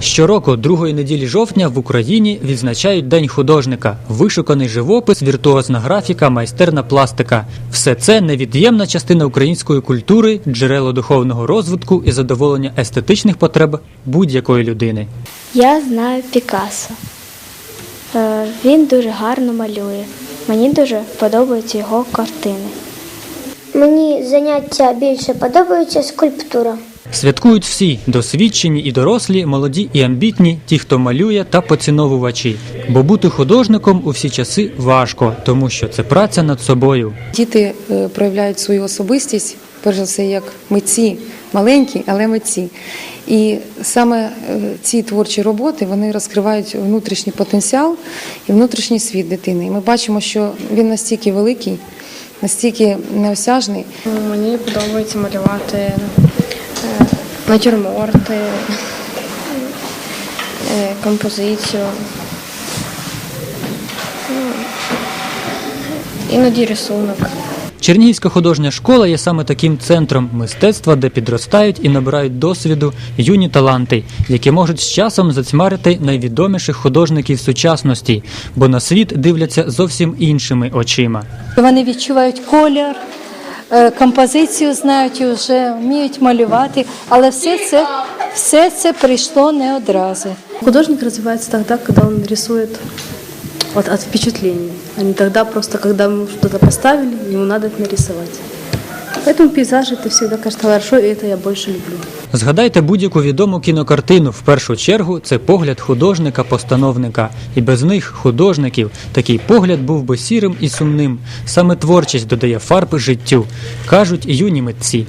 Щороку, другої неділі жовтня, в Україні відзначають День художника, вишуканий живопис, віртуозна графіка, майстерна пластика. Все це невід'ємна частина української культури, джерело духовного розвитку і задоволення естетичних потреб будь-якої людини. Я знаю Пікассо. Е, Він дуже гарно малює. Мені дуже подобаються його картини. Мені заняття більше подобається скульптура. Святкують всі досвідчені і дорослі, молоді і амбітні, ті, хто малює та поціновувачі. Бо бути художником у всі часи важко, тому що це праця над собою. Діти е, проявляють свою особистість, перш за все, як митці, маленькі, але митці. І саме е, ці творчі роботи вони розкривають внутрішній потенціал і внутрішній світ дитини. І ми бачимо, що він настільки великий, настільки неосяжний. Мені подобається малювати натюрморти, е, композицію. Ну, Іноді рисунок. Чернігівська художня школа є саме таким центром мистецтва, де підростають і набирають досвіду юні таланти, які можуть з часом затьмарити найвідоміших художників сучасності, бо на світ дивляться зовсім іншими очима. Вони відчувають колір, е, композицію знають і вже вміють малювати, але все це, все це прийшло не одразу. Художник розвивається тоді, коли он рисує от, от впечатлений, а не тогда просто, коли ему что-то поставили, йому треба нарисувати. Поэтому пейзажи это всегда кажется хорошо, и это я больше люблю. Згадайте будь-яку відому кінокартину. В першу чергу це погляд художника-постановника. І без них, художників, такий погляд був би сірим і сумним. Саме творчість додає фарби життю, кажуть юні митці.